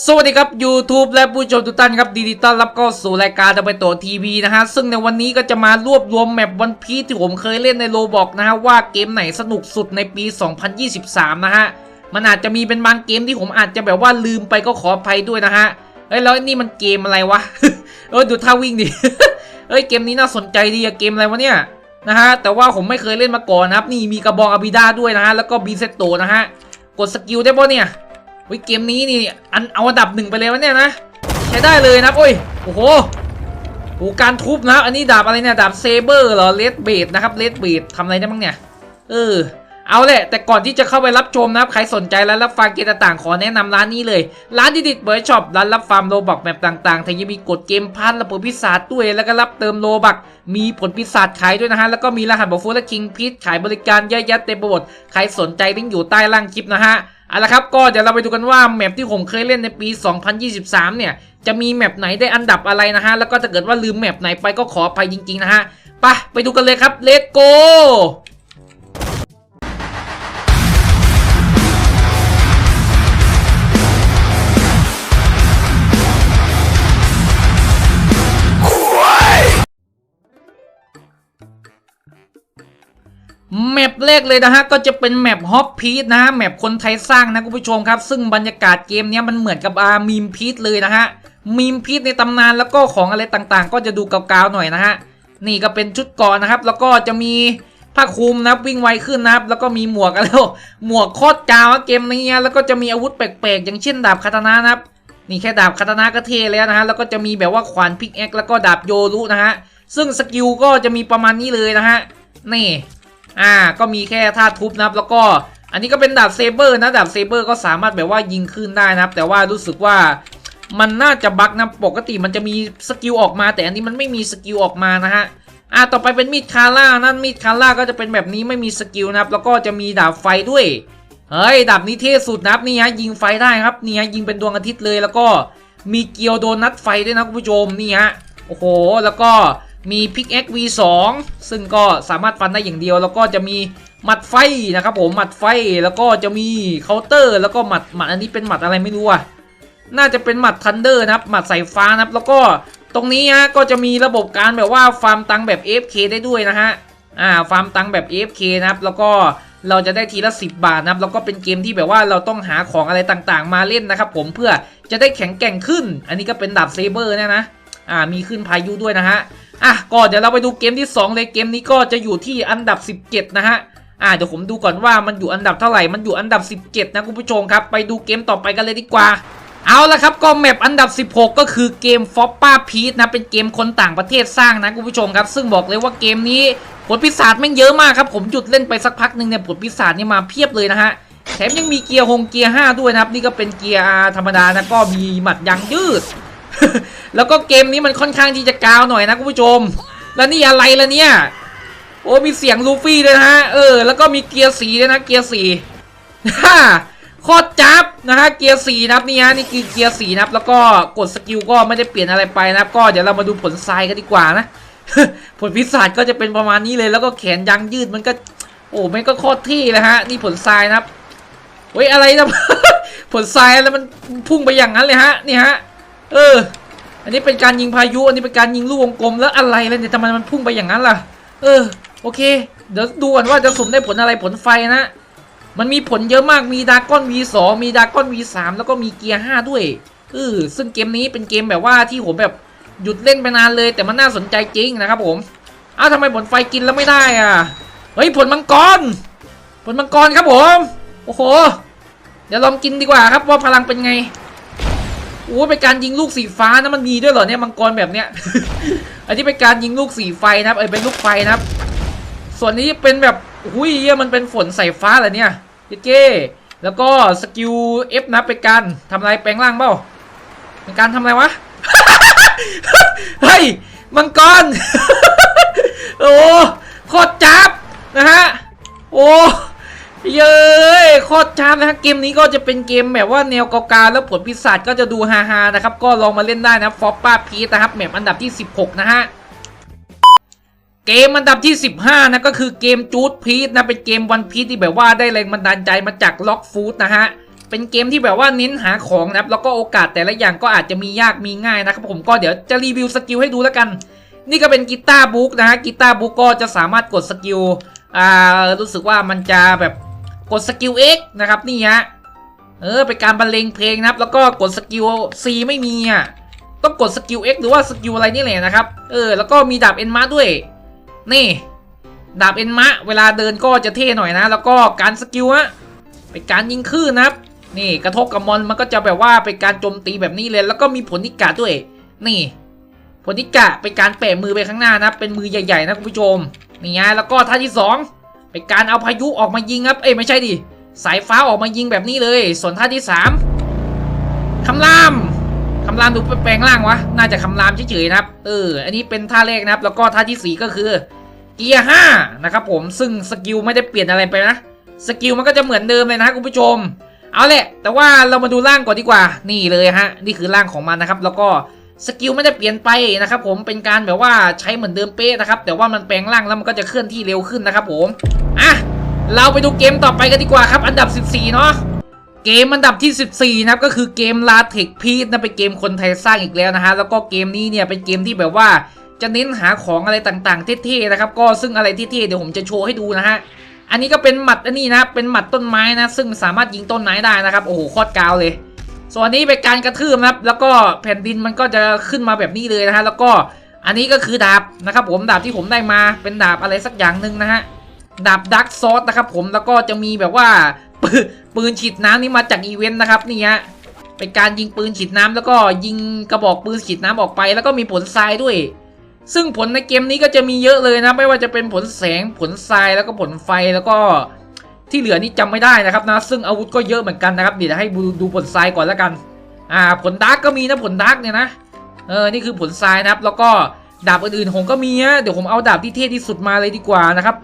สวัสดีครับ YouTube และผู้ชมทุกท่านครับดีดีต้อนรับเข้าสู่รายการดับเบิลโตทีวีนะฮะ ซึ่งในวันนี้ก็จะมารวบรวมแมปวันพีที่ผมเคยเล่นในโลบอกนะฮะ ว่าเกมไหนสนุกสุดในปี 2023 นะฮะ มันอาจจะมีเป็นบางเกมที่ผมอาจจะแบบว่าลืมไปก็ขออภัยด้วยนะฮะ เอ้ย แล้วนี่มันเกมอะไรวะ เออดูท่าวิ่งดิ เอ้ย เกมนี้น่าสนใจดีอะเกมอะไรวะเนี่ยนะฮะแต่ว่าผมไม่เคยเล่นมาก่อนนะครับนี่มีกระบองอาบิดาด้วยนะฮะแล้วก็บีเซตโตนะฮะกดสกิลได้ปะเนี่ย วิเกมนี้นี่อันเอาอันดับหนึ่งไปเลยวะเนี่ยนะใช้ได้เลยนะโอ้ยโอ้โหโอ้การทุบนะอันนี้ดาบอะไรเนี่ยดาบเซเบอร์เหรอเลดเบดนะครับเลดเบดทำอะไรได้บ้างเนี่ยเออ เอาแหละแต่ก่อนที่จะเข้าไปรับชมนะครับใครสนใจและรับฟังเกมต่างๆ ขอแนะนำร้านนี้เลย ร้านดิดิตเบอร์ช็อปร้านรับฟาร์มโลบักแบบต่างๆแถมยังมีกดเกมพันและผลพิศาจด้วย แล้วก็รับเติมโลบักมีผลพิศาจขายด้วยนะฮะ แล้วก็มีรหัสบอกฟูและคิงพีชขายบริการเยอะแยะเต็มไปหมดใครสนใจลิงก์อยู่ใต้ล่างคลิปนะฮะเอาละครับก็เดี๋ยวเราไปดูกันว่าแมปที่ผมเคยเล่นในปี 2023 เนี่ยจะมีแมปไหนได้อันดับอะไรนะฮะแล้วก็ถ้าเกิดว่าลืมแมปไหนไปก็ขออภัยจริงๆนะฮะไปไปดูกันเลยครับเลโก แมปแรกเลยนะฮะก็จะเป็นแมปฮอปพีทนะฮะแมปคนไทยสร้างนะคุณผู้ชมครับ ซึ่งบรรยากาศเกมนี้มันเหมือนกับอามีมพีทเลยนะฮะมีมพีทในตำนานแล้วก็ของอะไรต่างๆ ก็จะดูเก่าๆหน่อยนะฮะนี่ก็เป็นชุดก่อนนะครับ แล้วก็จะมีผ้าคลุมนะวิ่งไวขึ้นนะครับ แล้วก็มีหมวกกันแล้วหมวกโคตรกาวเกมนี้แล้วก็จะมีอาวุธแปลกๆ อย่างเช่นดาบคาตานะนะครับนี่แค่ดาบคาตานะก็เทแล้วนะฮะแล้วก็จะมีแบบว่าขวานพิกแอคแล้วก็ดาบโยรุนะฮะซึ่งสกิลก็จะมีประมาณนี้เลยนะฮะนี่ อ่า ก็มีแค่ท่าทุบนะครับ แล้วก็อันนี้ก็เป็นดาบเซเบอร์นะดาบเซเบอร์ก็สามารถแบบว่ายิงขึ้นได้นะครับ แต่ว่ารู้สึกว่ามันน่าจะบั๊กนะปกติมันจะมีสกิลออกมา แต่อันนี้มันไม่มีสกิลออกมานะฮะอ่าต่อไปเป็นมีดคาร่านั่นมีดคาร่าก็จะเป็นแบบนี้ไม่มีสกิลนะครับ แล้วก็จะมีดาบไฟด้วยเฮ้ยดาบนี้เท่สุดนะครับนี่ฮะยิงไฟได้ครับนี่ฮะยิงเป็นดวงอาทิตย์เลยแล้วก็มีเกียวโดนัทไฟด้วยนะคุณผู้ชมนี่ฮะโอ้โหแล้วก็ มีพิกแอค V2 ซึ่งก็สามารถฟันได้อย่างเดียว แล้วก็จะมีหมัดไฟนะครับผมหมัดไฟแล้วก็จะมีเคาน์เตอร์ แล้วก็หมัดหมัดอันนี้เป็นหมัดอะไรไม่รู้อะน่าจะเป็นหมัดทันเดอร์นะครับหมัดสายฟ้านะครับ แล้วก็ตรงนี้ฮะก็จะมีระบบการแบบว่าฟาร์มตังค์แบบ AFK ได้ด้วยนะฮะอ่าฟาร์มตังค์แบบ AFK นะครับ แล้วก็เราจะได้ทีละ 10 บาทนะครับ แล้วก็เป็นเกมที่แบบว่าเราต้องหาของอะไรต่างๆ มาเล่นนะครับผมเพื่อจะได้แข็งแกร่งขึ้น อันนี้ก็เป็นดาบเซเบอร์เนี่ยนะอ่ามีขึ้นพายุด้วยนะฮะ อะก็เดี๋ยวเราไปดูเกมที่ 2 เลยเกมนี้ก็จะอยู่ที่อันดับ 17 นะฮะอ่าเดี๋ยวผมดูก่อนว่ามันอยู่อันดับเท่าไหร่มันอยู่อันดับ 17 นะคุณผู้ชมครับไปดูเกมต่อไปกันเลยดีกว่าเอาละครับก็แมปอันดับ 16 ก็คือเกมฟอปป้าพีทนะเป็นเกมคนต่างประเทศสร้างนะคุณผู้ชมครับ ซึ่งบอกเลยว่าเกมนี้ผลพิศาจแม่งเยอะมากครับ ผมหยุดเล่นไปสักพักหนึ่งเนี่ยผลพิศาจนี่มาเพียบเลยนะฮะแถมยังมีเกียร์หงเกียร์5ด้วยนะครับ นี่ก็เป็นเกียร์ธรรมดานะก็มีหมัดยางยืด แล้วก็เกมนี้มันค่อนข้างที่จะกาวหน่อยนะคุณผู้ชม แล้วนี่อะไรล่ะเนี่ย โอ้มีเสียงลูฟี่ด้วยนะฮะ เออ แล้วก็มีเกียร์สีด้วยนะ เกียร์สีฮ่าโคตรจับนะฮะ เกียร์สีนับนี่ฮะ นี่คือเกียร์สีนับ แล้วก็กดสกิลก็ไม่ได้เปลี่ยนอะไรไปนะก็เดี๋ยวเรามาดูผลทรายกันดีกว่านะ ผลพิศาจก็จะเป็นประมาณนี้เลย แล้วก็แขนยางยืดมันก็ โอ้ม่งก็โคตรที่เลยฮะ นี่ผลทรายนะครับเฮ้ยอะไรนะผลทรายแล้วมันพุ่งไปอย่างนั้นเลยฮะ นี่ฮะ เออ อันนี้เป็นการยิงพายุ อันนี้เป็นการยิงลูกวงกลมแล้วอะไรเลยเนี่ยทำไมมันพุ่งไปอย่างนั้นล่ะ เออ โอเค เดี๋ยวดูก่อนว่าจะสุ่มได้ผลอะไรผลไฟนะ มันมีผลเยอะมาก มีดากอน V2 มีดากอน V3 แล้วก็มีเกียร์5ด้วย เออ ซึ่งเกมนี้เป็นเกมแบบว่าที่ผมแบบหยุดเล่นไปนานเลย แต่มันน่าสนใจจริงนะครับผมเอ้าทำไมผลไฟกินแล้วไม่ได้อะ เฮ้ยผลมังกร ผลมังกรครับผม โอ้โห เดี๋ยวลองกินดีกว่าครับว่าพลังเป็นไง โอ้เป็นการยิงลูกสีฟ้านะมันมีด้วยเหรอเนี่ยมังกรแบบเนี้ย อันนี้เป็นการยิงลูกสีไฟนะครับเอ้ยเป็นลูกไฟนะครับ ส่วนนี้เป็นแบบหุ้ยเยมันเป็นฝนใส่ฟ้าเหรอเนี่ยเจ๊เก้แล้วก็สกิล F นะเป็นการทำอะไรแปลงร่างเปล่าเป็นการทำอะไรวะเฮ้ยมังกรโอ้โคตรจับนะฮะโอ้ เย้ยโคตรชามนะฮะเกมนี้ก็จะเป็นเกมแบบว่าแนวเกาแล้วผลพิศาจก็จะดูฮาๆนะครับ ก็ลองมาเล่นได้นะฟอปป้าพีนะครับแมปอันดับที่ 16 นะฮะเกมอันดับที่ 15 นะก็คือเกมจูดพีทนะเป็นเกมวันพีทที่แบบว่าได้แรงบันดาลใจมาจากล็อกฟูดนะฮะเป็นเกมที่แบบว่าเน้นหาของนะครับแล้วก็โอกาสแต่ละอย่างก็อาจจะมียากมีง่ายนะครับผมก็เดี๋ยวจะรีวิวสกิลให้ดูแล้วกัน นี่ก็เป็นกีตาร์บุ๊กนะฮะกีตาร์บุ๊กก็จะสามารถกดสกิลอ่ารู้สึกว่ามันจะแบบ กดสกิล X นะครับนี่ฮะเออเป็นการบรรเลงเพลงนะครับ แล้วก็กดสกิล C ไม่มีอะต้องกดสกิล X หรือว่าสกิลอะไรนี่แหละนะครับเออแล้วก็มีดาบเอ็นมาด้วย นี่ ดาบเอ็นมะ เวลาเดินก็จะเท่หน่อยนะ แล้วก็การสกิลอะเป็นการยิงคลื่นนะครับ นี่กระทบกับมอนมันก็จะแบบว่าเป็นการโจมตีแบบนี้เลย แล้วก็มีผลนิกาด้วย นี่ ผลนิกะเป็นการแปะมือไปข้างหน้านะเป็นมือใหญ่ๆนะคุณผู้ชมนี่ไงแล้วก็ท่าที่สอง เป็นการเอาพายุออกมายิงครับ เอ้ยไม่ใช่ดิ สายฟ้าออกมายิงแบบนี้เลย ส่วนท่าที่สามคำรามคำรามดูแปลงร่างวะ น่าจะคำรามเฉยๆนะครับ เออ อันนี้เป็นท่าแรกนะครับ แล้วก็ท่าที่สี่ก็คือ เกียร์ห้านะครับผม ซึ่งสกิลไม่ได้เปลี่ยนอะไรไปนะ สกิลมันก็จะเหมือนเดิมเลยนะคุณผู้ชม เอาแหละ แต่ว่าเรามาดูร่างก่อนดีกว่า นี่เลยฮะ นี่คือร่างของมันนะครับ แล้วก็ สกิลไม่ได้เปลี่ยนไปนะครับผมเป็นการแบบว่าใช้เหมือนเดิมเป๊ะนะครับ แต่ว่ามันแปลงร่างแล้วมันก็จะเคลื่อนที่เร็วขึ้นนะครับผมอะเราไปดูเกมต่อไปกันดีกว่าครับ อันดับ 14 เนาะเกมอันดับที่ 14 นะครับก็คือเกม l a t e x p e a c e นะเป็นเกมคนไทยสร้างอีกแล้วนะฮะแล้วก็เกมนี้เนี่ยเป็นเกมที่แบบว่าจะเน้นหาของอะไรต่างๆเท่ๆนะครับก็ซึ่งอะไรเท่ๆเดี๋ยวผมจะโชว์ให้ดูนะฮะอันนี้ก็เป็นหมัดอันนี้นะเป็นหมัดต้นไม้นะ ซึ่งสามารถยิงต้นไม้ได้นะครับโอ้โหโคตรกาวเลย ส่วนนี้เป็นการกระทืบนะครับ แล้วก็แผ่นดินมันก็จะขึ้นมาแบบนี้เลยนะฮะ แล้วก็อันนี้ก็คือดาบนะครับ ผมดาบที่ผมได้มาเป็นดาบอะไรสักอย่างหนึ่งนะฮะ ดาบดักซอสนะครับ ผมแล้วก็จะมีแบบว่าปืนปืนฉีดน้ำนี่มาจากอีเวนต์นะครับนี่ฮะเป็นการยิงปืนฉีดน้ำแล้วก็ยิงกระบอกปืนฉีดน้ำออกไป แล้วก็มีผลทรายด้วย ซึ่งผลในเกมนี้ก็จะมีเยอะเลยนะ ไม่ว่าจะเป็นผลแสงผลทรายแล้วก็ผลไฟแล้วก็ ที่เหลือนี่จำไม่ได้นะครับนะ ซึ่งอาวุธก็เยอะเหมือนกันนะครับเดี๋ยวให้ดูผลทรายก่อนแล้วกัน อ่า ผลดาร์กก็มีนะผลดาร์กเนี่ยนะ เออ นี่คือผลทรายนะครับ แล้วก็ดาบอื่นๆผมก็มีนะเดี๋ยวผมเอาดาบที่เท่ที่สุดมาเลยดีกว่านะครับ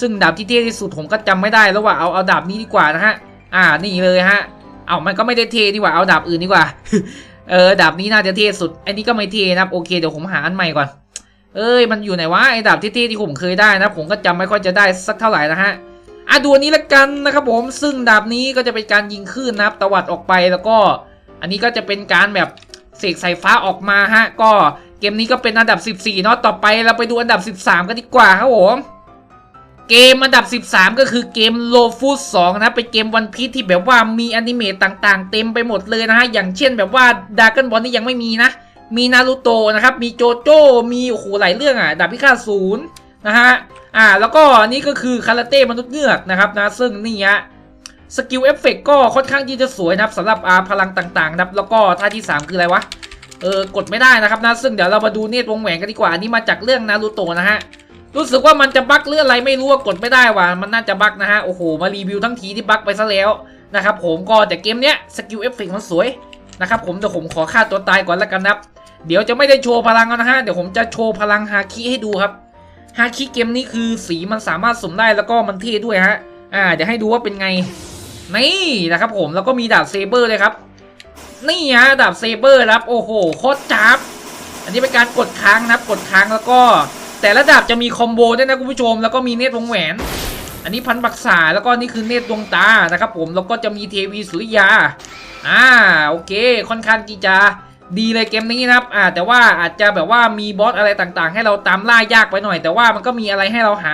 ซึ่งดาบที่เท่ที่สุดผมก็จำไม่ได้แล้วว่าเอาเอาดาบนี้ดีกว่านะฮะ อ่า นี่เลยฮะ เอามันก็ไม่ได้เท่ดีกว่า เอาดาบอื่นดีกว่า เออ ดาบนี้น่าจะเท่สุด อันนี้ก็ไม่เท่นะครับ โอเค เดี๋ยวผมหาอันใหม่ก่อน เอ้ย มันอยู่ไหนวะ ไอ้ดาบเท่ๆที่ผมเคยได้นะ ผมก็จำไม่ค่อยจะได้สักเท่าไหร่นะฮะ อะดูอันนี้ละกันนะครับผมซึ่งดาบนี้ก็จะเป็นการยิงคลื่นนะครับตวัดออกไปแล้วก็ อันนี้ก็จะเป็นการแบบเสกสายฟ้าออกมาฮะ ก็เกมนี้ก็เป็นอันดับ 14เนาะต่อไปเราไปดูอันดับ 13 กันดีกว่าครับผมเกมอันดับ 13 ก็คือเกมโลฟูส2นะเป็นเกมวันพีที่แบบว่ามีอนิเมตต่างๆ เต็มไปหมดเลยนะฮะ อย่างเช่นแบบว่าดาร์กบอลนี่ยังไม่มีนะ มีนารูโตะนะครับ มีโจโจ้มีโอ้โหหลายเรื่องอะ ดาบพิฆาตศูนย์ นะฮะ อ่า แล้วก็นี่ก็คือคาราเต้มนุษย์เงือกนะครับนะ ซึ่งนี่ฮะสกิลเอฟเฟกก็ค่อนข้างที่จะสวยนะครับสำหรับอาพลังต่างๆนะครับ แล้วก็ท่าที่ 3 คืออะไรวะ เออกดไม่ได้นะครับนะ ซึ่งเดี๋ยวเรามาดูเนตรวงแหวนกันดีกว่า อันนี้มาจากเรื่องนารูโตะนะฮะ รู้สึกว่ามันจะบั๊กหรืออะไรไม่รู้ว่ากดไม่ได้ว่ะ มันน่าจะบั๊กนะฮะ โอ้โห มารีวิวทั้งทีที่บั๊กไปซะแล้วนะครับผม ก็แต่เกมเนี้ยสกิลเอฟเฟกมันสวยนะครับผมเดี๋ยวผมขอฆ่าตัวตายก่อนแล้วกันนะครับ เดี๋ยวจะไม่ได้โชว์พลังแล้วนะฮะ เดี๋ยวผมจะโชว์พลังฮาคิให้ดูครับ ฮาคิเกมนี้คือสีมันสามารถสมได้แล้วก็มันเท่ด้วยฮะ อ่าเดี๋ยวให้ดูว่าเป็นไง นี่นะครับผมแล้วก็มีดาบเซเบอร์เลยครับ นี่ฮะดาบเซเบอร์ครับโอ้โหโคตรจับ อันนี้เป็นการกดค้างนะครับกดค้างแล้วก็ แต่ละดาบจะมีคอมโบด้วยนะคุณผู้ชม แล้วก็มีเนตรวงแหวน อันนี้พันปักษาแล้วก็นี่คือเนตรดวงตานะครับผมแล้วก็จะมีเทวีสุริยา อ่าโอเค ค่อนข้างที่จะ ดีเลยเกมนี้นะครับอ่าแต่ว่าอาจจะแบบว่ามีบอสอะไรต่างๆ ให้เราตามล่ายากไปหน่อย แต่ว่ามันก็มีอะไรให้เราหา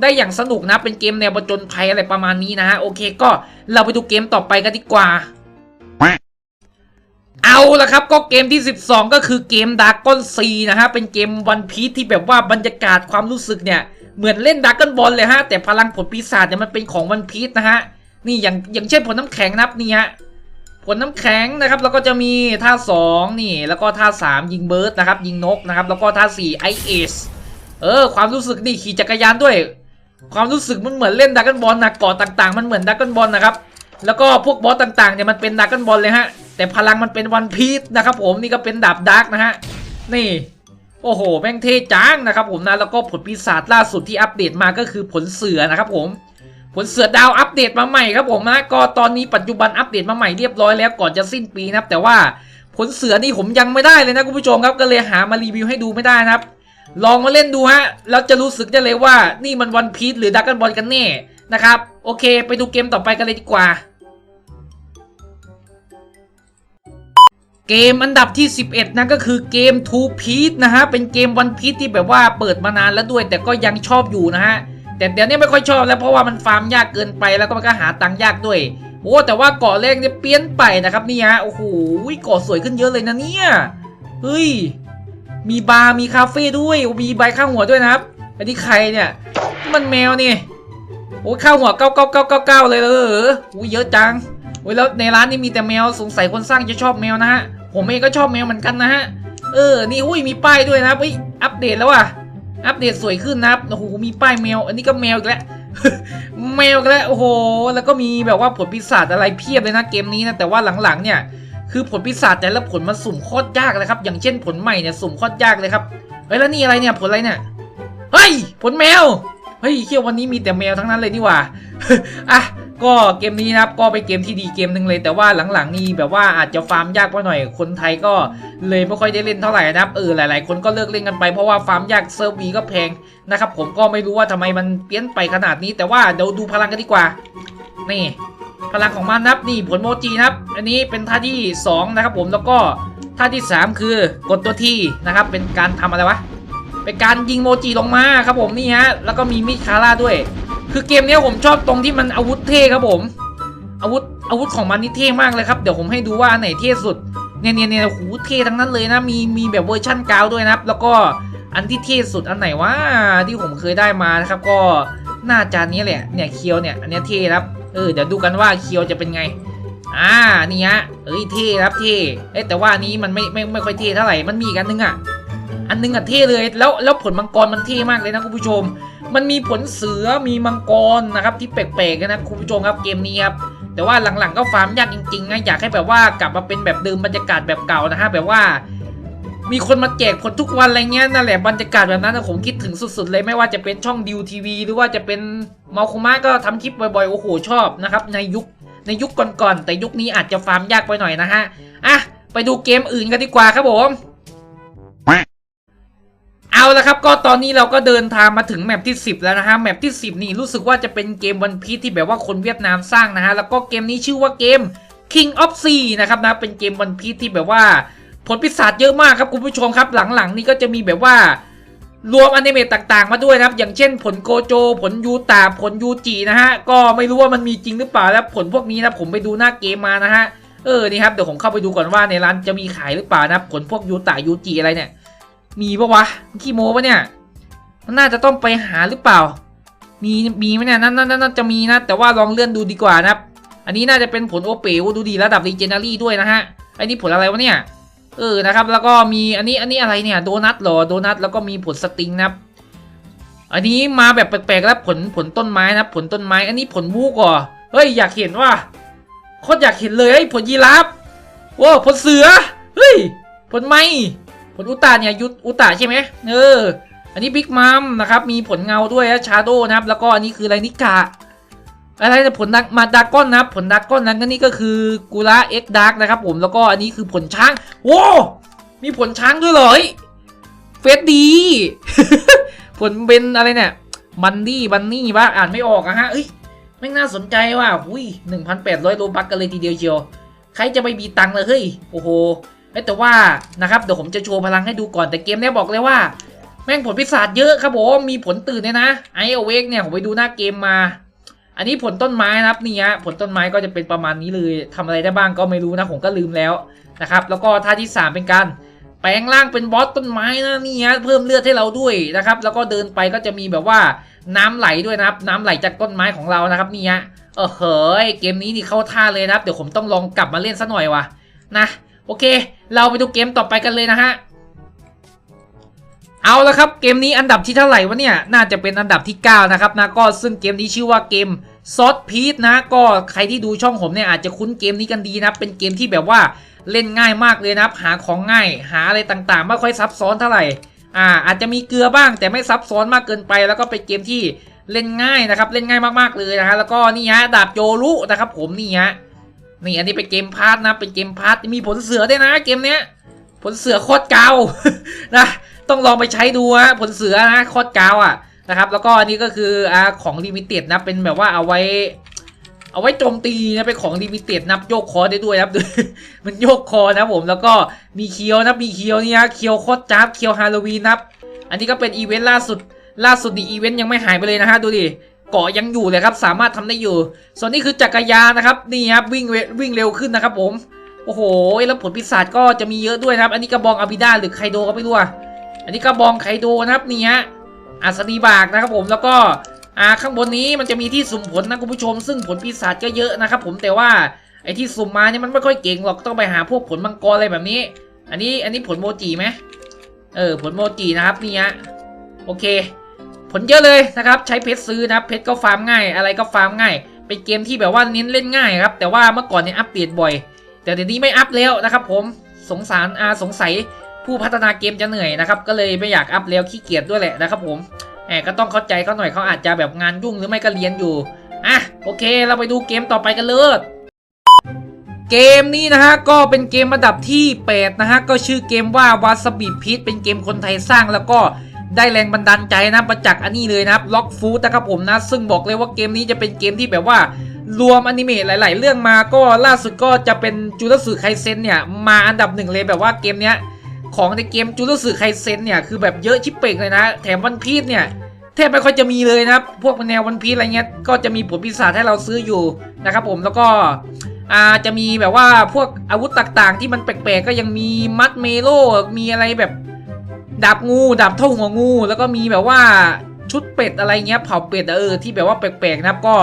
ได้อย่างสนุกนะเป็นเกมแนวประจนภัยอะไรประมาณนี้นะฮะโอเคก็เราไปดูเกมต่อไปกันดีกว่า เอาละครับก็เกมที่ 12 ก็คือเกมด r a ก้อนซีนะฮะเป็นเกมวันพีที่แบบว่าบรรยากาศความรู้สึกเนี่ยเหมือนเล่นด r a ก้อนบอลเลยฮะแต่พลังผลปีศาจเนี่ยมันเป็นของวันพีนะฮะนี่อย่างอย่างเช่นผลน้ำแข็งนะครับนี่ฮะ ผลน้ำแข็งนะครับแล้วก็จะมีท่า2นี่แล้วก็ท่า 3 ยิงเบิร์ดนะครับยิงนกนะครับแล้วก็ท่า4ไอเอสเออความรู้สึกนี่ขี่จักรยานด้วย ความรู้สึกมันเหมือนเล่นด r a ก้อนบอลนะเกาะต่างๆ มันเหมือนด r a ก้อนบอลนะครับแล้วก็พวกบอสต่างๆเนี่ยมันเป็นด r a ก้อนบอลเลยฮะแต่พลังมันเป็นวันพีซนะครับผมนี่ก็เป็นดาบดาร์กนะฮะนี่โอ้โหแม่งเท่จังนะครับผมนะแล้วก็ผลปีศาจล่าสุดที่อัปเดตมาก็คือผลเสือนะครับผม ผลเสือดาวอัปเดตมาใหม่ครับผมนะก็ตอนนี้ปัจจุบันอัปเดตมาใหม่เรียบร้อยแล้วก่อนจะสิ้นปีนะครับแต่ว่าผลเสือนี่ผมยังไม่ได้เลยนะคุณผู้ชมครับก็เลยหามารีวิวให้ดูไม่ได้นะครับ ลองมาเล่นดูฮะแล้วจะรู้สึกได้เลยว่านี่มันวันพีซหรือดักกันบอลกันแน่นะครับโอเค ไปดูเกมต่อไปกันเลยดีกว่า เกมอันดับที่ 11นั่นก็คือเกม Two Piece นะฮะเป็นเกม One Piece ที่แบบว่าเปิดมานานแล้วด้วย แต่ก็ยังชอบอยู่นะฮะ แต่เดี๋ยวนี้ไม่ค่อยชอบแล้วเพราะว่ามันฟาร์มยากเกินไปแล้วก็มันก็หาตังค์ยากด้วยโอ้แต่ว่าเกาะแรกเนี่ยเปลี่ยนไปนะครับนี่ฮะโอ้โหเกาะสวยขึ้นเยอะเลยนะเนี่ยเฮ้ยมีบาร์มีคาเฟ่ด้วยมีใบข้างหัวด้วยนะครับอันนี้ใครเนี่ยมันแมวนี่โอ้ข้าวหัวเก้าเก้าเก้าเก้าเก้าเลยเหรออุ้ยเยอะจังโอ้ยแล้วในร้านนี่มีแต่แมวสงสัยคนสร้างจะชอบแมวนะฮะผมเองก็ชอบแมวเหมือนกันนะฮะเออนี่อุ้ยมีป้ายด้วยนะเฮ้ยอัปเดตแล้วว่ะ อัปเดตสวยขึ้นนะครับโอ้โหมีป้ายแมว อันนี้ก็แมวอีกแล้วแมวอีกแล้วโอ้โหแล้วก็มีแบบว่าผลปีศาจอะไรเพียบเลยนะเกมนี้นะแต่ว่าหลังๆเนี่ยคือผลปีศาจแต่ละผลมันสุ่มโคตรยากเลยครับ อย่างเช่นผลใหม่เนี่ยสุ่มโคตรยากเลยครับเฮ้ยแล้วนี่อะไรเนี่ยผลอะไรเนี่ยเฮ้ยผลแมวเฮ้ยเที่ยววันนี้มีแต่แมวทั้งนั้นเลยนี่หว่าอะ ก็เกมนี้นะครับก็เป็นเกมที่ดีเกมหนึ่งเลย แต่ว่าหลังๆนี่แบบว่าอาจจะฟาร์มยากไปหน่อยคนไทยก็เลยไม่ค่อยได้เล่นเท่าไหร่นะครับเออหลายๆ คนก็เลิกเล่นกันไปเพราะว่าฟาร์มยากเซิร์ฟวีก็แพงนะครับผมก็ไม่รู้ว่าทำไมมันเปลี่ยนไปขนาดนี้ แต่ว่าเดี๋ยวดูพลังกันดีกว่า นี่ พลังของมันนับนี่ผลโมจินะครับ อันนี้เป็นท่าที่สองนะครับผมแล้วก็ท่าที่สามคือกดตัวที่นะครับ เป็นการทำอะไรวะเป็นการยิงโมจิลงมาครับผมนี่ฮะแล้วก็มีมิดคาร่าด้วย คือเกมนี้ผมชอบตรงที่มันอาวุธเท่ครับผม อาวุธอาวุธของมันนี่เท่มากเลยครับ เดี๋ยวผมให้ดูว่าอันไหนเท่สุด เนี่ยเนี่ยเนี่ยโอ้โหเท่ทั้งนั้นเลยนะ มีมีแบบเวอร์ชั่นกาวด้วยนะครับ แล้วก็อันที่เท่สุดอันไหนวะที่ผมเคยได้มานะครับ ก็น่าจะนนี้แหละ เนี่ยเคียวเนี่ย อันนี้เท่ครับ เออ เดี๋ยวดูกันว่าเคียวจะเป็นไง อ่า นี่ฮะ เอ้ย เท่ครับ เท่ เอ้แต่ว่านี้มันไม่ไม่ไม่ค่อยเท่เท่าไหร่ มันมีกันนึงอะ อันนึงอะเท่เลย แล้วแล้วผลมังกรมันเท่มากเลยนะคุณผู้ชม มันมีผลเสือมีมังกรนะครับที่แปลกๆนะคุณผู้ชมครับเกมนี้ครับแต่ว่าหลังๆก็ฟาร์มยากจริงๆนะอยากให้แบบว่ากลับมาเป็นแบบเดิมบรรยากาศแบบเก่านะฮะแบบว่า มีคนมาแจกผลทุกวันอะไรเงี้ยนั่นแหละบรรยากาศแบบนั้นนะผมคิดถึงสุดๆเลยไม่ว่าจะเป็นช่องดิวทีวีหรือว่าจะเป็นมาคุมะก็ทำคลิปบ่อยๆโอ้โหชอบนะครับในยุคในยุคก่อนๆแต่ยุคนี้อาจจะฟาร์มยากไปหน่อยนะฮะอะไปดูเกมอื่นกันดีกว่าครับผม เอาละครับก็ตอนนี้เราก็เดินทางมาถึงแมปที่ 10 แล้วนะฮะแมปที่ 10 นี่รู้สึกว่าจะเป็นเกมวันพีที่แบบว่าคนเวียดนามสร้างนะฮะแล้วก็เกมนี้ชื่อว่าเกม King of Sea นะครับนะเป็นเกมวันพีที่แบบว่าผลปีศาจเยอะมากครับคุณผู้ชมครับหลังๆ นี่ก็จะมีแบบว่ารวมอนิเมตต่างๆ มาด้วยนะครับ อย่างเช่นผลโกโจ ผลยูตาผลยูจินะฮะ ก็ไม่รู้ว่ามันมีจริงหรือเปล่าแล้วผลพวกนี้นะผมไปดูหน้าเกมมานะฮะ เออ นี่ครับ เดี๋ยวผมเข้าไปดูก่อนว่าในร้านจะมีขายหรือเปล่านะผลพวกยูตายูจิอะไรเนี่ย มีปะวะขี้โม้ปะเนี่ย มันน่าจะต้องไปหาหรือเปล่า มีมีไหมเนี่ยนั่นนั่นน่าจะมีนะ แต่ว่าลองเลื่อนดูดีกว่านะครับ อันนี้น่าจะเป็นผลโอเป๋วดูดีระดับรีเจนารี่ด้วยนะฮะไอันนี้ผลอะไรวะเนี่ย เออนะครับ แล้วก็มีอันนี้อันนี้อะไรเนี่ยโดนัทหรอโดนัทแล้วก็มีผลสติงนะครับ อันนี้มาแบบแปลกๆแล้วผลผลต้นไม้นะผลต้นไม้ อันนี้ผลวูกเหรอเฮ้ยอยากเห็นว่าโคตรอยากเห็นเลยเฮ้ผลยีราฟว้าผลเสือเฮ้ยผลไม้ ผลอุตาเนี่ยยุอุตาใช่ไหมเออ อันนี้บิ๊กมัมนะครับ มีผลเงาด้วยชาโดนะครับ แล้วก็อันนี้คืออะไรนิกาอะไรนะผลดักมาดาก้อนนะครับ ผลดาก้อนนั้นก็นี่ก็คือกูระเอ็กดาร์กนะครับผมแล้วก็อันนี้คือผลช้างโว้มีผลช้างด้วยเหรอเฮ้ยเฟสดี ผลเป็นอะไรเนี่ยบันดี้บันนี่ปะอ่านไม่ออกอะฮะเอ้ยไม่น่าสนใจว่ะหุ้ยหนึ่งพันแปดร้อยโลบักกันเลยทีเดียวเชียว ใครจะไปมีตังเลยเฮ้ย โอ้โหเอ้ย แต่ว่านะครับเดี๋ยวผมจะโชว์พลังให้ดูก่อนแต่เกมเนี้ยบอกเลยว่า แม่งผลพิศาจเยอะครับผมมีผลตื่นเนี่ยนะไอโอเวกเนี่ยผมไปดูหน้าเกมมา อันนี้ผลต้นไม้นะครับนี่ฮะผลต้นไม้ก็จะเป็นประมาณนี้เลยทำอะไรได้บ้างก็ไม่รู้นะผมก็ลืมแล้วนะครับแล้วก็ท่าที่ 3 เป็นการแปลงร่างเป็นบอสต้นไม้นะนี่ฮะเพิ่มเลือดให้เราด้วยนะครับแล้วก็เดินไปก็จะมีแบบว่าน้ำไหลด้วยนะครับ น้ำไหลจากต้นไม้ของเรานะครับนี่ฮะเออเฮ้ยเกมนี้นี่เข้าท่าเลยนะครับ เดี๋ยวผมต้องลองกลับมาเล่นซะหน่อยว่ะนะ โอเค เราไปดูเกมต่อไปกันเลยนะฮะ เอาละครับ เกมนี้อันดับที่เท่าไหร่วะเนี่ย น่าจะเป็นอันดับที่ 9 นะครับนะ ก็ซึ่งเกมนี้ชื่อว่าเกมซอสพีทนะ ก็ใครที่ดูช่องผมเนี่ยอาจจะคุ้นเกมนี้กันดีนะ เป็นเกมที่แบบว่าเล่นง่ายมากเลยนะครับ หาของง่าย หาอะไรต่างๆ ไม่ค่อยซับซ้อนเท่าไหร่ อ่า อาจจะมีเกลือบ้าง แต่ไม่ซับซ้อนมากเกินไป แล้วก็เป็นเกมที่เล่นง่ายนะครับ เล่นง่ายมากๆเลยนะฮะ แล้วก็นี่ฮะ ดาบโยรุนะครับ ผมนี่ฮะ นี่อันนี้เป็นเกมพาร์ทนะ เป็นเกมพาร์ทมีผลเสือด้วยนะ เกมเนี้ย ผลเสือโคตรเกานะ ต้องลองไปใช้ดูฮะผลเสือนะโคตรเกาอะนะครับ แล้วก็อันนี้ก็คืออ่าของลิมิเต็ดนะ เป็นแบบว่าเอาไว้ เอาไว้โจมตีนะเป็นของลิมิเต็ดนับโยกคอได้ด้วยนะครับ มันโยกคอนะผมแล้วก็มีเคียวนะมีเคียวเนี่ยเคียวโคตรจับเคียวฮาโลวีนนับ อันนี้ก็เป็นอีเวนต์ล่าสุดล่าสุดนี่อีเวนต์ยังไม่หายไปเลยนะฮะดูดิ เกาะยังอยู่เลยครับ สามารถทำได้อยู่ ส่วนนี้คือจักรยานนะครับนี่ครับวิ่งเววิ่งเร็วขึ้นนะครับผมโอ้โหแล้วผลปีศาจก็จะมีเยอะด้วยนะครับ อันนี้กระบองอาบิดาหรือไคโดก็ไม่รู้อะอันนี้กระบองไคโดนะครับนี่ฮะอัศนีบากนะครับผมแล้วก็อ่าข้างบนนี้มันจะมีที่สุ่มผลนะคุณผู้ชม ซึ่งผลปีศาจก็เยอะนะครับผมแต่ว่าไอ้ที่สุ่มมาเนี่ยมันไม่ค่อยเก่งหรอกต้องไปหาพวกผลมังกรอะไรแบบนี้ อันนี้อันนี้ผลโมจิไหมเออผลโมจินะครับนี่ฮะโอเค ผลเยอะเลยนะครับ ใช้เพชรซื้อนะเพชรก็ฟาร์มง่าย อะไรก็ฟาร์มง่าย เป็นเกมที่แบบว่าเน้นเล่นง่ายครับ แต่ว่าเมื่อก่อนเนี่ยอัปเดตบ่อย แต่เดี๋ยวนี้ไม่อัพแล้วนะครับผมสงสารอาสงสัยผู้พัฒนาเกมจะเหนื่อยนะครับ ก็เลยไม่อยากอัพแล้วขี้เกียจด้วยแหละนะครับผมแอบก็ต้องเข้าใจเขาหน่อยเขาอาจจะแบบงานยุ่งหรือไม่ก็เรียนอยู่อะโอเค เราไปดูเกมต่อไปกันเลยเกมนี้นะฮะก็เป็นเกมระดับที่ 8 นะฮะก็ชื่อเกมว่าวาซาบิพีทเป็นเกมคนไทยสร้างแล้วก็ ได้แรงบันดาลใจนะมาจากษ์อันนี้เลยนะครับล็อกฟูดนะครับผมนะ ซึ่งบอกเลยว่าเกมนี้จะเป็นเกมที่แบบว่ารวมอนิเมะหลาย ๆ เรื่องมาก็ล่าสุดก็จะเป็นจูราสึไคเซนเนี่ยมาอันดับหนึ่งเลยแบบว่าเกมเนี้ยของในเกมจูราสึไคเซนเนี่ยคือแบบเยอะชิบเป่งเลยนะ แถมวันพีซเนี่ยแทบไม่ค่อยจะมีเลยนะพวกแนววันพีซอะไรเงี้ยก็จะมีผลปีศาจให้เราซื้ออยู่นะครับผมแล้วก็อาจะมีแบบว่าพวกอาวุธต่าง ๆ ที่มันแปลก ๆ ก็ยังมีมัดเมโลมีอะไรแบบ ดาบงูดาบเท่าหัวงู แล้วก็มีแบบว่าชุดเป็ดอะไรเงี้ยเผาเป็ดเออที่แบบว่าแปลกๆนะครับก็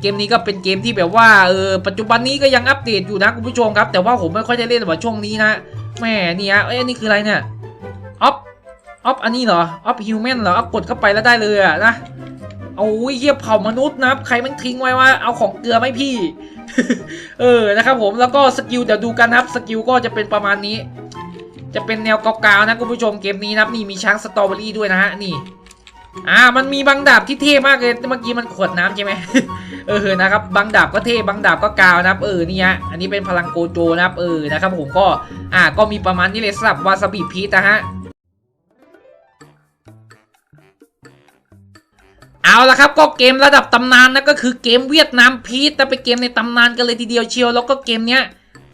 เกมนี้ก็เป็นเกมที่แบบว่าเออปัจจุบันนี้ก็ยังอัปเดตอยู่นะคุณผู้ชมครับ แต่ว่าผมไม่ค่อยได้เล่นแบบช่วงนี้นะแม่เนี่ยเอ้ยอันนี่คืออะไรเนี่ยออฟออฟอันนี้เหรอออฟฮิวแมนเหรออกดเข้าไปแล้วได้เลยอะนะโอ้ยเหี้ยเผ่ามนุษย์นะครับใครมันทิ้งไว้ว่าเอาของเกลือไหมพี่ เออนะครับผมแล้วก็สกิลเดี๋ยวดูกันนะครับสกิลก็จะเป็นประมาณนี้ จะเป็นแนวก่าๆนะคุณผู้ชมเกมนี้นับนี่มีช้างสตรอเบอรี่ด้วยนะฮะนี่อ่ามันมีบางดาบที่เท่มากเลยเมื่อกี้มันขวดน้ำใช่ไหมเออนะครับบางดาบก็เท่บางดาบก็กาวนะครับ เออนี่ฮะอันนี้เป็นพลังโกโจนะครับเออนะครับผมก็อ่าก็มีประมาณนี้เลยสำหรับวาซาบิพีตนะฮะเอาละครับก็เกมระดับตำนานนะก็คือเกมเวียดนามพีตแต่เป็นเกมในตำนานกันเลยทีเดียวเชียวแล้วก็เกมเนี้ย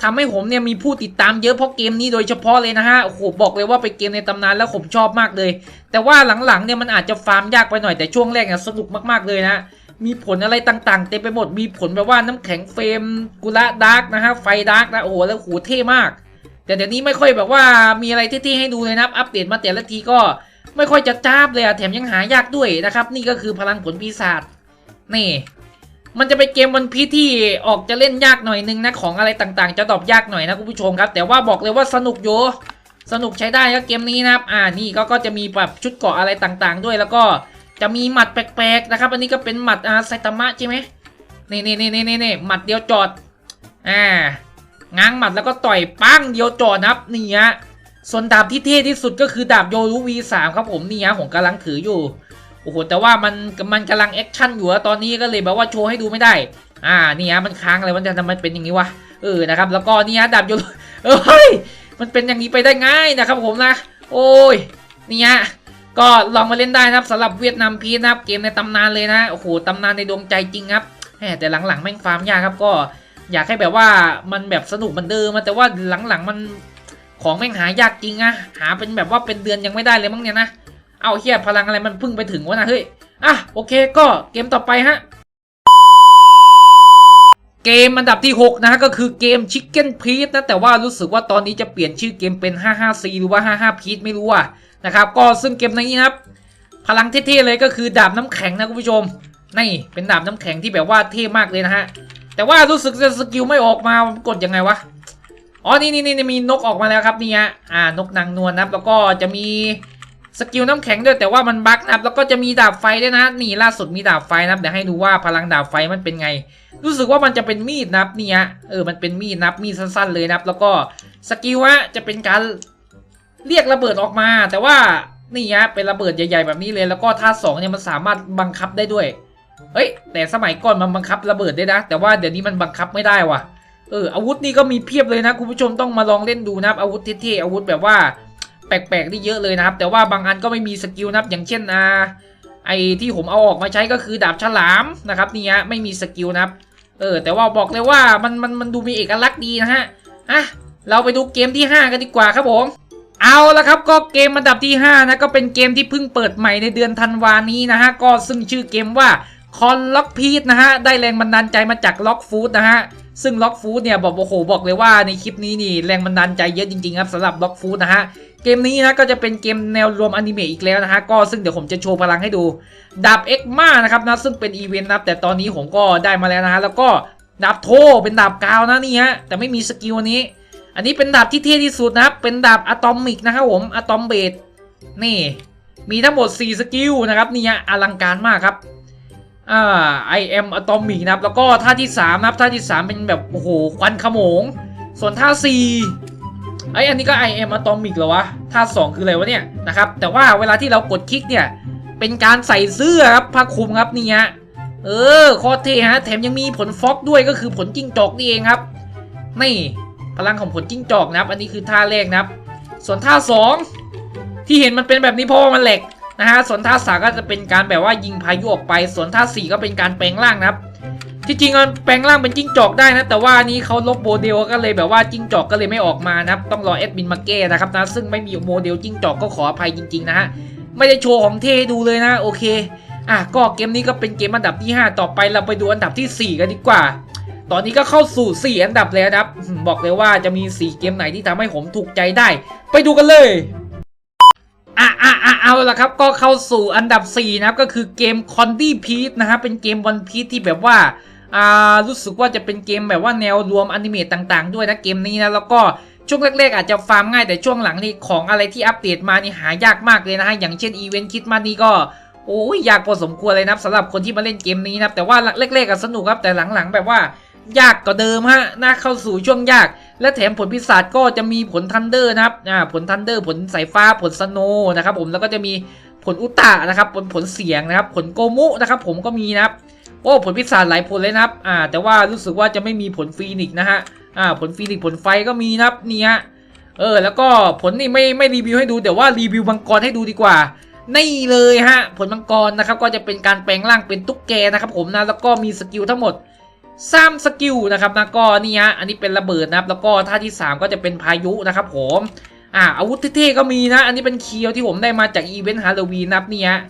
ทำให้ผมเนี่ยมีผู้ติดตามเยอะเพราะเกมนี้โดยเฉพาะเลยนะฮะโอ้โหบอกเลยว่าเป็นเกมในตำนานแล้วผมชอบมากเลย แต่ว่าหลังๆเนี่ยมันอาจจะฟาร์มยากไปหน่อยแต่ช่วงแรกเนี่ยสนุกมากๆเลยนะมีผลอะไรต่างๆ เต็มไปหมดมีผลแบบว่าน้ำแข็งเฟรมกุระดาร์กนะฮะไฟดาร์กนะโอ้โหแล้วโหเท่มาก แต่เดี๋ยวนี้ไม่ค่อยแบบว่ามีอะไรเท่ๆให้ดูเลยนะอัปเดตมาแต่ละทีก็ไม่ค่อยจะจ้าบเลยอะแถมยังหายากด้วยนะครับ นี่ก็คือพลังผลปีศาจนี่ มันจะเป็นเกมวันพีที่ออกจะเล่นยากหน่อยนึงนะของอะไรต่างๆ จะตอบยากหน่อยนะคุณผู้ชมครับ แต่ว่าบอกเลยว่าสนุกอยู่สนุกใช้ได้ก็เกมนี้นะครับ อ่า นี่ก็ก็จะมีแบบชุดเกาะอะไรต่างๆ ด้วยแล้วก็จะมีหมัดแปลกๆนะครับ อันนี้ก็เป็นหมัดอาไซตามะใช่ไหมนี่นี่นี่นี่นี่หมัดเดียวจอด อ่า ง้างหมัดแล้วก็ต่อยปั้งเดียวจอดนะครับ นี่ฮะ ส่วนดาบที่เท่ที่สุดก็คือดาบโยรุ V3 ครับผม นี่ฮะผมกำลังถืออยู่ โอ้โหแต่ว่ามันมันกำลังแอคชั่นอยู่อะตอนนี้ก็เลยแบบว่าโชว์ให้ดูไม่ได้ อ่านี่ฮะมันค้างอะไรมันจะทำไมเป็นอย่างนี้วะเออนะครับ แล้วก็นี่ฮะดาบโยรุเอ้ยมันเป็นอย่างนี้ไปได้ง่ายนะครับผมนะ โอ้ยนี่ฮะก็ลองมาเล่นได้นะครับสำหรับเวียดนามพีนะครับเกมในตำนานเลยนะโอ้โหตำนานในดวงใจจริงครับแหมแต่หลังๆแม่งฟาร์มยากครับก็อยากให้แบบว่ามันแบบสนุกเหมือนเดิมแต่ว่าหลังๆมันของแม่งหายากจริงอะหาเป็นแบบว่าเป็นเดือนยังไม่ได้เลยมั้งเนี่ยนะ เอาเฮียพลังอะไรมันพิ่งไปถึงวะนะเฮ้ย อะโอเคก็เกมต่อไปฮะ เกมอันดับที่ 6 นะฮะก็คือเกม Chicken p e a c นะแต่ว่ารู้สึกว่าตอนนี้จะเปลี่ยนชื่อเกมเป็น 55C หรือว่า 55 p e a c ไม่รู้อะนะครับก็ซึ่งเกมนี้นะครับพลังเท่ๆเลยก็คือดาบน้ำแข็งนะคุณผู้ชมนี่เป็นดาบน้ำแข็งที่แบบว่าเท่มากเลยนะฮะแต่ว่ารู้สึกจะสกิลไม่ออกมากดยังไงวะอ๋อนี่นี่นี่มีนกออกมาแล้วครับนี่ฮะอ่านกนางนวลนะครับแล้วก็จะมี สกิลน้ำแข็งด้วยแต่ว่ามันบั๊กนะครับแล้วก็จะมีดาบไฟด้วยนะนี่ล่าสุดมีดาบไฟนะครับเดี๋ยวให้ดูว่าพลังดาบไฟมันเป็นไง รู้สึกว่ามันจะเป็นมีดนะครับนี่ฮะเออมันเป็นมีดนับมีดสั้นๆเลยนะครับ แล้วก็สกิลฮะจะเป็นการเรียกระเบิดออกมา แต่ว่านี่ฮะเป็นระเบิดใหญ่ๆแบบนี้เลย แล้วก็ท่าสองเนี่ยมันสามารถบังคับได้ด้วยเฮ้ยแต่สมัยก่อนมันบังคับระเบิดได้นะ แต่ว่าเดี๋ยวนี้มันบังคับไม่ได้ว่ะเอออาวุธนี่ก็มีเพียบเลยนะคุณผู้ชมต้องมาลองเล่นดูนะครับอาวุธเท่ๆอาวุธแบบว่า แปลกๆนี่เยอะเลยนะครับ แต่ว่าบางอันก็ไม่มีสกิลนะครับ อย่างเช่นอ่าไอที่ผมเอาออกมาใช้ก็คือดาบฉลามนะครับนี่ฮะไม่มีสกิลนะครับ เออ แต่ว่าบอกเลยว่ามันมันมันดูมีเอกลักษณ์ดีนะฮะอะเราไปดูเกมที่ 5 กันดีกว่าครับผมเอาละครับก็เกมอันดับที่ 5 นะก็เป็นเกมที่เพิ่งเปิดใหม่ในเดือนธันวานี้นะฮะก็ซึ่งชื่อเกมว่าคอนล็อกพีทนะฮะได้แรงบันดาลใจมาจากล็อกฟูดนะฮะ ซึ่งล็อกฟูดเนี่ยบอกโอ้โหบอกเลยว่าในคลิปนี้นี่แรงบันดาลใจเยอะจริงๆครับสำหรับล็อกฟูดนะฮะเกมนี้นะก็จะเป็นเกมแนวรวมอนิเมะอีกแล้วนะฮะก็ซึ่งเดี๋ยวผมจะโชว์พลังให้ดูดาบเอ็กมานะครับนะซึ่งเป็นอีเวนต์นะแต่ตอนนี้ผมก็ได้มาแล้วนะฮะแล้วก็ดาบโทเป็นดาบกาวนะนี่ฮะแต่ไม่มีสกิลอันนี้ อันนี้เป็นดาบที่เท่ที่สุดนะครับเป็นดาบอะตอมิกนะครับผมอะตอมเบดนี่ มีทั้งหมด 4 สกิลนะครับนี่ฮะอลังการมากครับ อ่า I am atomic นะครับ แล้วก็ท่าที่ 3 นะครับ ท่าที่ 3 เป็นแบบ โอ้โห ควันขโมง ส่วนท่า 4 ไออันนี้ก็ I am atomic เหรอวะ ท่า 2 คืออะไรวะเนี่ย นะครับ แต่ว่าเวลาที่เรากดคลิกเนี่ย เป็นการใส่เสื้อครับผ้าคลุมครับนี่ฮะ เออคตรเทฮะ แถมยังมีผลฟอกด้วยก็คือผลจิ้งจอกนี่เองครับ นี่ พลังของผลจิ้งจอกนะครับ อันนี้คือท่าแรกนะครับ ส่วนท่า 2 ที่เห็นมันเป็นแบบนี้เพราะว่ามันเหล็ก นะฮะส่วนท่าสาก็จะเป็นการแบบว่ายิงพายุออกไป ส่วนท่าสี่ก็เป็นการแปลงร่างนะครับ ที่จริงมันแปลงร่างเป็นจิ้งจอกได้นะ แต่ว่านี้เขาลบโมเดลก็เลยแบบว่าจิ้งจอกก็เลยไม่ออกมานะครับ ต้องรอแอดมินมาแก้นะครับนะ ซึ่งไม่มีโมเดลจิ้งจอกก็ขออภัยจริงๆนะฮะ ไม่ได้โชว์ของเท่ดูเลยนะ โอเค อะ ก็เกมนี้ก็เป็นเกมอันดับที่ 5 ต่อไปเราไปดูอันดับทีสี่4 กันดีกว่า ตอนนี้ก็เข้าสู่ 4 อันดับแล้วนะครับอืมบอกเลยว่าจะมี 4 เกมไหนที่ทำให้ผมถูกใจได้ ไปดูกันเลย อะอะอะเอาละครับ ก็เข้าสู่อันดับ 4 นะครับ ก็คือเกม c o n d y p e a c e นะฮะเป็นเกมวันพี e ที่แบบว่าอ่ารู้สึกว่าจะเป็นเกมแบบว่าแนวรวมอนิเมตต่างๆ ด้วยนะเกมนี้นะแล้วก็ช่วงแรกๆ อาจจะฟาร์มง่ายแต่ช่วงหลังนี่ของอะไรที่อัปเดตมานี่หายากมากเลยนะฮะอย่างเช่นอีเวนต์คิดมานี่ก็โอ้ยยากพอสมควรเลยนะสำหรับคนที่มาเล่นเกมนี้นะแต่ว่าแรกๆก็สนุกครับแต่หลังๆ แบบว่า ยากกว่าเดิมฮะน่าเข้าสู่ช่วงยาก และแถมผลพิศาจก็จะมีผลทันเดอร์นะครับอ่าผลทันเดอร์ ผลสายฟ้าผลสโนนะครับผมแล้วก็จะมีผลอุตตะนะครับผลผลเสียงนะครับ ผลโกมุนะครับ ผมก็มีนะครับโอ้ผลพิศาจหลายผลเลยนะครับอ่าแต่ว่ารู้สึกว่าจะไม่มีผลฟีนิกซ์นะฮะอ่าผลฟีนิกซ์ผลไฟก็มีนะครับนี่ฮะเออแล้วก็ผลนี่ไม่ไม่รีวิวให้ดูแต่ว่ารีวิวมังกรให้ดูดีกว่านี่เลยฮะผลมังกรนะครับก็จะเป็นการแปลงร่างเป็นตุ๊กแกนะครับผมนะแล้วก็มีสกิลทั้งหมด สามสกิลนะครับนะก็นี่ฮะอันนี้เป็นระเบิดนะครับแล้วก็ท่าที่ 3 ก็จะเป็นพายุนะครับผมอ่าอาวุธเท่ๆก็มีนะ อันนี้เป็นเคียวที่ผมได้มาจากอีเวนต์ฮาโลวีนนับนี่ฮะ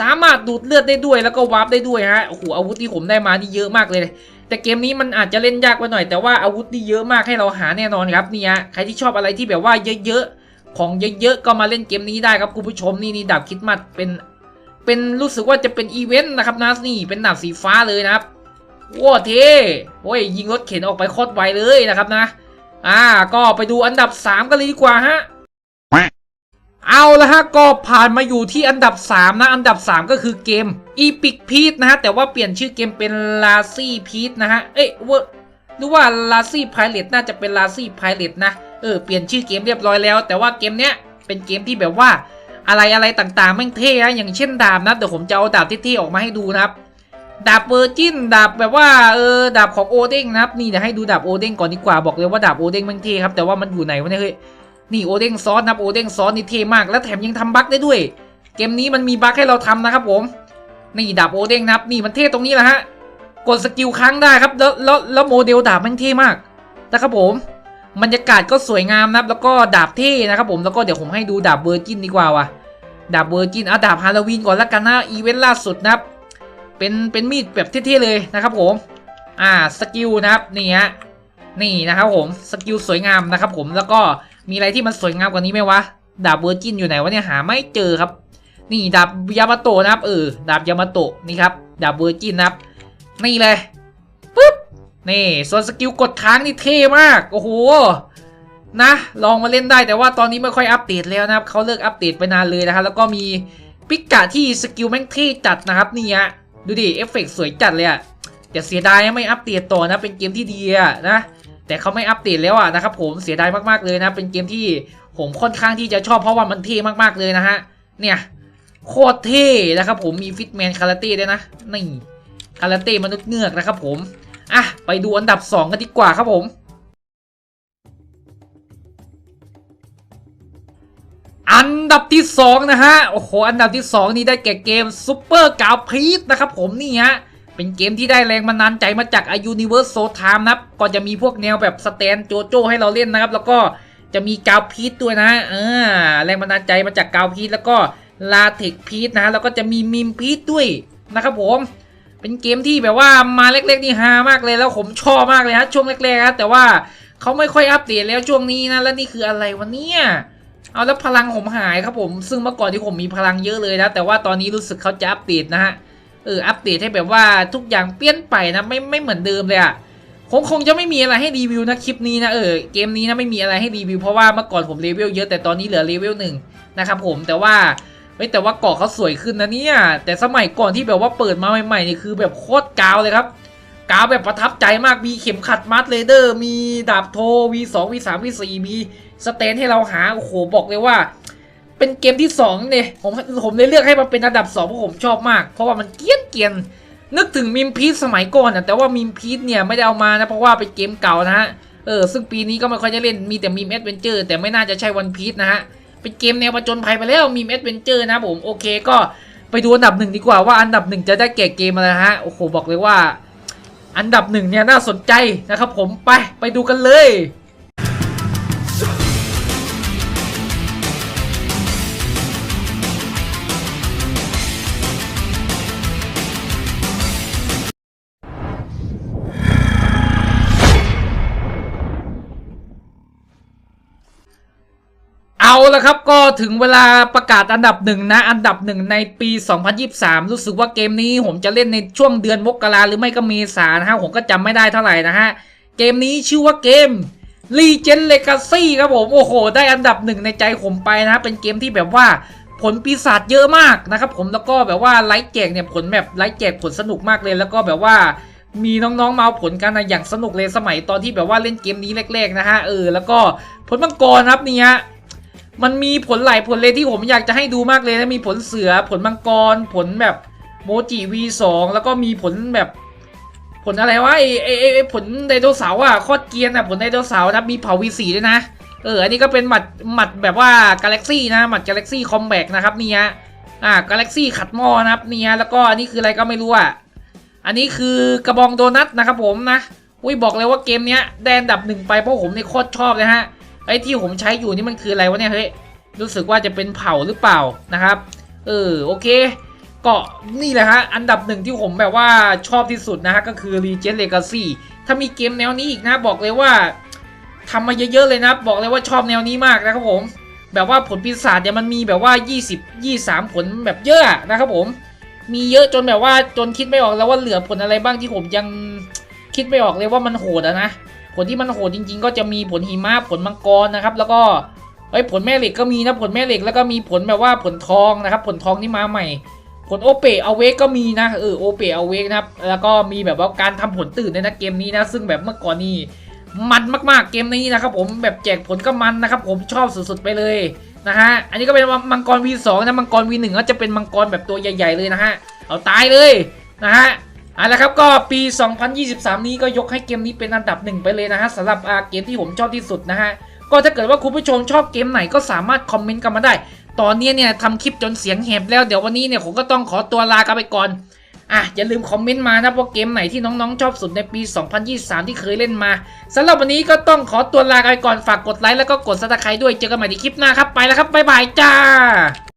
สามารถดูดเลือดได้ด้วยแล้วก็วาร์ปได้ด้วยฮะโอ้โหอาวุธที่ผมได้มานี่เยอะมากเลย แต่เกมนี้มันอาจจะเล่นยากไปหน่อย แต่ว่าอาวุธนี่เยอะมากให้เราหาแน่นอนครับนี่ฮะใครที่ชอบอะไรที่แบบว่าเยอะๆของเยอะๆก็มาเล่นเกมนี้ได้ครับคุณผู้ชมนี่นี่ดาบคิดมัดเป็น เป็นรู้สึกว่าจะเป็นอีเวนต์นะครับนะนี่เป็นดาบสีฟ้าเลยนะครับ ว้าเท่โอ้ยยิงรถเข็นออกไปโคตรไวเลยนะครับนะ อ่า ก็ไปดูอันดับ 3 กันเลยดีกว่าฮะเอาละฮะก็ผ่านมาอยู่ที่อันดับ 3 นะ อันดับ 3 ก็คือเกม Epic p e a c e นะฮะ แต่ว่าเปลี่ยนชื่อเกมเป็น l a z y p e a c นะฮะ เอ้ยวอร์หรือว่า l a z y Pilot น่าจะเป็น l a z y Pilot นะ เออ เปลี่ยนชื่อเกมเรียบร้อยแล้ว แต่ว่าเกมเนี้ยเป็นเกมที่แบบว่าอะไรอะไรต่างๆแม่งเท่นะอย่างเช่นดาบนะเดี๋ยวผมจะเอาดาบเท่ๆออกมาให้ดูนะครับ ดาบเวอร์จินดาบแบบว่าเออดาบของโอเด้งนะครับนี่เดี๋ยวให้ดูดาบโอเด้งก่อนดีกว่าบอกเลยว่าดาบโอเด้งม่งเท่ครับแต่ว่ามันอยู่ไหนวะเนี่ยเฮ้ยนี่โอเด้งซอสนะครับโอเด้งซอสนี่เท่มาก และแถมยังทำบั๊กได้ด้วย เกมนี้มันมีบั๊กให้เราทำนะครับผมนี่ดาบโอเด้งนะครับนี่มันเท่ตรงนี้แหละฮะกดสกิลค้างได้ครับแล้วแล้วแล้วโมเดลดาบมันเท่มากนะครับผมบรรยากาศก็สวยงามนะครับ แล้วก็ดาบเท่นะครับผมแล้วก็เดี๋ยวผมให้ดูดาบเวอร์จินดีกว่าว่ะดาบเวอร์จินอะดาบฮาโลวีนก่อนละกันนะอีเวนต์ล่าสุดนะครับ เป็นเป็นมีดแบบเท่ๆเลยนะครับผม อ่าสกิลนะครับนี่ฮะนี่นะครับผมสกิลสวยงามนะครับผมแล้วก็มีอะไรที่มันสวยงามกว่านี้ไหมวะดาบเวอร์จินอยู่ไหนวะเนี่ยหาไม่เจอครับ นี่ดาบยามาโตะนะครับเออดาบยามาโตะนี่ครับดาบเวอร์จินนะครับ นี่เลยปุ๊บนี่ส่วนสกิลกดค้างนี่เท่มากโอ้โหนะลองมาเล่นได้แต่ว่าตอนนี้ไม่ค่อยอัปเดตแล้วนะครับเขาเลิกอัปเดตไปนานเลยนะครับแล้วก็มีปิกะที่สกิลแม่งเท่จัดนะครับนี่ฮะ ดูดิ เอฟเฟกต์สวยจัดเลยอะแต่เสียดายไม่อัปเดตต่อนะ เป็นเกมที่ดีอะนะ แต่เขาไม่อัปเดตแล้วอะนะครับผม เสียดายมากๆเลยนะ เป็นเกมที่ผมค่อนข้างที่จะชอบเพราะว่ามันเท่มากๆเลยนะฮะ เนี่ย โคตรเท่นะครับผม มีฟิตแมนคาราเต้ด้วยนะ นี่ คาราเต้มนุษย์เงือกนะครับผม อะ ไปดูอันดับ 2 กันดีกว่าครับผม อันดับที่ 2 นะฮะ โอ้โห อันดับที่ 2 นี่ได้แก่เกมซูเปอร์กาวพีทนะครับผมนี่ฮะ เป็นเกมที่ได้แรงบันดาลใจมาจาก A Universe So Time นะครับก็จะมีพวกแนวแบบสแตนโจโจให้เราเล่นนะครับ แล้วก็จะมีกาวพีทด้วยนะเออแรงบันดาลใจมาจากกาวพีทแล้วก็ลาเทคพีทนะ แล้วก็จะมีมิมพีทด้วยนะครับผม เป็นเกมที่แบบว่ามาเล็กๆนี่ฮามากเลยแล้วผมชอบมากเลยฮะช่วงแรกๆนะแต่ว่าเขาไม่ค่อยอัปเดตแล้วช่วงนี้นะ แล้วนี่คืออะไรวะเนี่ย เอาแล้วพลังผมหายครับผมซึ่งเมื่อก่อนที่ผมมีพลังเยอะเลยนะแต่ว่าตอนนี้รู้สึกเขาจะอัปเดตนะฮะเอออัปเดตให้แบบว่าทุกอย่างเปลี่ยนไปนะไม่ไม่เหมือนเดิมเลยอะคงคงจะไม่มีอะไรให้รีวิวนะคลิปนี้นะเออเกมนี้นะไม่มีอะไรให้รีวิวเพราะว่าเมื่อก่อนผมเลเวลเยอะแต่ตอนนี้เหลือเลเวลหนึ่งนะครับผมแต่ว่าเฮ้ยแต่ว่าเกาะเขาสวยขึ้นนะเนี่ยแต่สมัยก่อนที่แบบว่าเปิดมาใหม่ๆนี่คือแบบโคตรกาวเลยครับกาวแบบประทับใจมากมีเข็มขัดมัดเลเดอร์ มีดาบโท V2 V3 V4 มี สเตนให้เราหาโอ้โหบอกเลยว่า เป็นเกมที่2เนี่ยผมผมเลยเลือกให้มันเป็นอันดับ2เพราะผมชอบมาก เพราะว่ามันเกียนเกียนนึกถึงมิมพีซสมัยก่อนอะแต่ว่ามิมพีซเนี่ยไม่ได้เอามานะเพราะว่าเป็นเกมเก่านะฮะเออซึ่งปีนี้ก็ไม่ค่อยจะเล่นมีแต่มิมแอดเวนเจอร์แต่ไม่น่าจะใช่วันพีซนะฮะเป็นเกมแนวประจนภัยไปแล้วมิมแอดเวนเจอร์นะผมโอเคก็ไปดูอันดับหนึ่งดีกว่าว่าอันดับหนึ่งจะได้แก่เกมอะไรฮะโอ้โหบอกเลยว่า อันดับหนึ่งเนี่ยน่าสนใจนะครับผมไปไปดูกันเลย เอาละครับก็ถึงเวลาประกาศอันดับหนึ่งนะ อันดับหนึ่งในปี 2023 รู้สึกว่าเกมนี้ผมจะเล่นในช่วงเดือนมกราหรือไม่ก็เมษานะฮะผมก็จำไม่ได้เท่าไหร่นะฮะ เกมนี้ชื่อว่าเกม Legend Legacy ครับผม โอ้โห ได้อันดับหนึ่งในใจผมไปนะฮะ เป็นเกมที่แบบว่าผลปีศาจเยอะมากนะครับผมแล้วก็แบบว่าไลฟ์แจกเนี่ยผลแบบไลฟ์แจกผลสนุกมากเลยแล้วก็แบบว่ามีน้องๆมาเอาผลกันนะอย่างสนุกเลยสมัยตอนที่แบบว่าเล่นเกมนี้แรกๆนะฮะเออแล้วก็ผลมังกรครับนี่ฮะ มันมีผลหลายผลเลยที่ผมอยากจะให้ดูมากเลยนะมีผลเสือผลมังกร ผลแบบโมจิ V2 แล้วก็มีผลแบบ ผลอะไรวะไอไอไอ้ผลไดโนเสาร์อะคตรเกียนอะผลไดโนเสาร์นะมีเผา V4 ด้วยนะเอออันนี้ก็เป็นหมัดหมัดแบบว่ากาแล็กซี่นะหมัดกาแล็กซี่คอมแบกนะครับนี่ฮะอ่ากาแล็กซี่ขัดหม้อนะครับนี่ฮะแล้วก็อันนี้คืออะไรก็ไม่รู้อะอันนี้คือกระบองโดนัทนะครับผมนะอุ้ยบอกเลยว่าเกมเนี้ยได้อันดับหนึ่งไปเพราะผมในโคตรชอบเลยฮะ ไอ้ที่ผมใช้อยู่นี่มันคืออะไรวะเนี่ยเฮ้ยรู้สึกว่าจะเป็นเผาหรือเปล่านะครับ เออโอเคก็นี่แหละฮะ อันดับหนึ่งที่ผมแบบว่าชอบที่สุดนะฮะ ก็คือ Legend Legacy ถ้ามีเกมแนวนี้อีกนะ บอกเลยว่าทำมาเยอะๆเลยนะ บอกเลยว่าชอบแนวนี้มากนะครับผม แบบว่าผลปีศาจเนี่ยมันมีแบบว่า 20 23 ผลแบบเยอะนะครับผม มีเยอะจนแบบว่าจนคิดไม่ออกแล้วว่าเหลือผลอะไรบ้างที่ผมยังคิดไม่ออกเลยว่ามันโหดอะนะ ผลที่มันโหดจริง ๆ ก็จะมีผลหิมะผลมังกรนะครับ แล้วก็เอ้ยผลแม่เหล็กก็มีนะผลแม่เหล็กแล้วก็มีผลแบบว่าผลทองนะครับ ผลทองนี่มาใหม่ ผลโอเปเอาเวกก็มีนะเออโอเปเอาเวกนะครับแล้วก็มีแบบว่าการทำผลตื่นในนะเกมนี้นะซึ่งแบบเมื่อก่อนนี่มันมากๆเกมนี้นะครับผมแบบแจกผลก็มันนะครับผมชอบสุดๆไปเลยนะฮะอันนี้ก็เป็นมังกร V2 นะมังกร V1 ก็จะเป็นมังกรแบบตัวใหญ่ ๆเลยนะฮะเอาตายเลยนะฮะ เอาละครับก็ปี 2023 นี้ก็ยกให้เกมนี้เป็นอันดับหนึ่งไปเลยนะฮะสำหรับอาเกมที่ผมชอบที่สุดนะฮะก็ถ้าเกิดว่าคุณผู้ชมชอบเกมไหนก็สามารถคอมเมนต์กันมาได้ ตอนนี้เนี่ยทำคลิปจนเสียงแหบแล้วเดี๋ยววันนี้เนี่ยผมก็ต้องขอตัวลากันไปก่อนอะอย่าลืมคอมเมนต์มานะว่าเกมไหนที่น้องๆชอบสุดในปี 2023 ที่เคยเล่นมาสำหรับวันนี้ก็ต้องขอตัวลากันไปก่อนฝากกดไลค์แล้วก็กดซับสไครต์ด้วยเจอกันใหม่ในคลิปหน้าครับไปแล้วครับบ๊ายบายจ้า